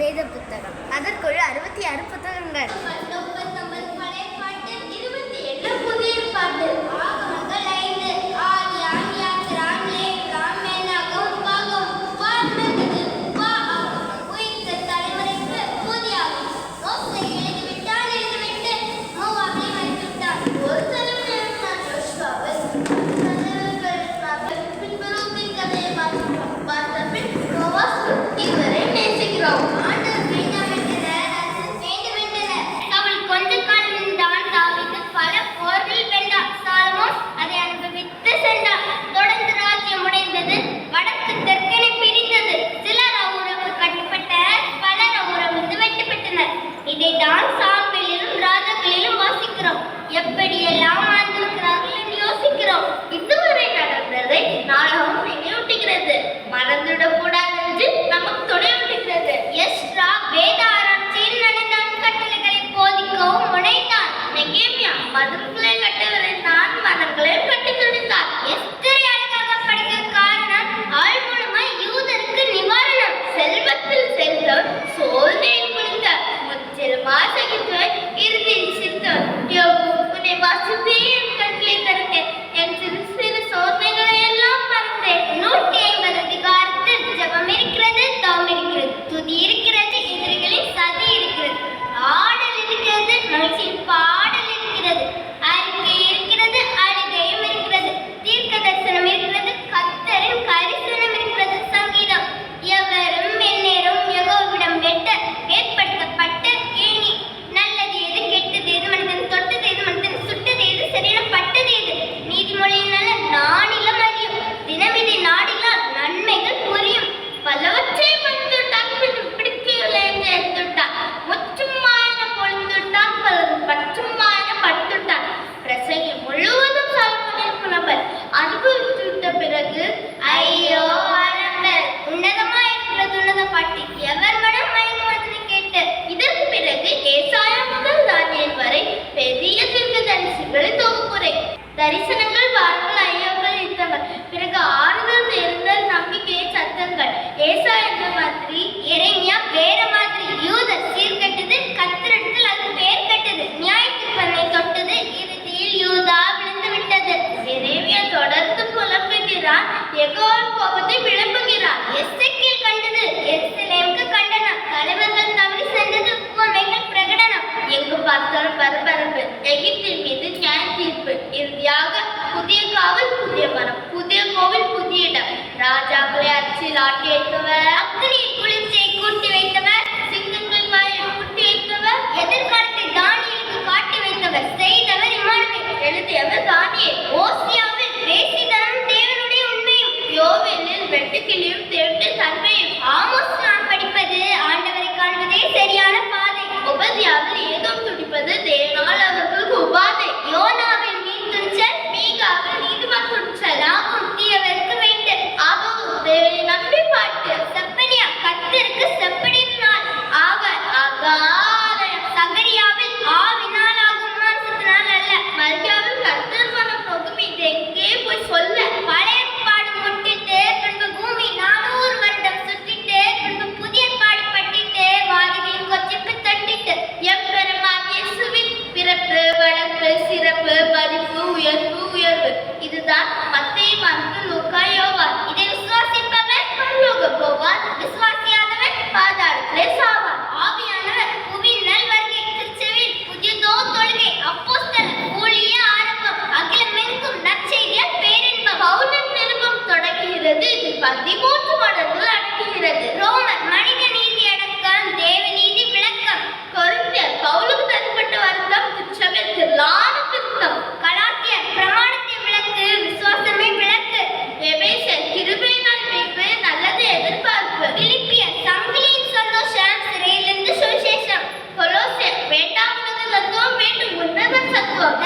வேத புத்தகம் அதற்குள் அறுபத்தி ஆறு புத்தகங்கள். இதை தான் சாம்பிளிலும் ராஜாக்களிலும் வாசிக்கிறோம். எப்படியெல்லாம் ஆழ்ந்திருக்கிறார்கள் யோசிக்கிறோம். இதுவரை நடந்ததை நாளாகவும் நினைவூட்டுகிறது. மறந்துடக்கூடாது என்று நமக்கு துணை தரிசனங்கள் பார்க்கும் ஐயோக்கள் இருந்தவர் பிறகு ஆறுதல் தேர்ந்தல் நம்பிக்கையை சத்தங்கள். ஏசா என்ற perfect equilibrium உயர்வு பதிப்பு உயர்வு. உயர்வு இதுதான் மத்திய மார்க்கு லூக்கா இதை விசுவாசிப்பவன் பரலோக போவான். விசுவாசியாதவன் பாதாளத்திலே சாவான். ஆவியானவர் புவியின் நல் வருகை திருச்செவில் புதியதோ தொழுகை அப்போஸ்தல் ஊழிய ஆரம்பம் அகிலமெங்கும் நற்செய்தியால் பேரின்ப பௌன நிருபம் தொடங்குகிறது. இது பதிமூன்று மடங்கு அடங்குகிறது ரோமர் மணி Gracias.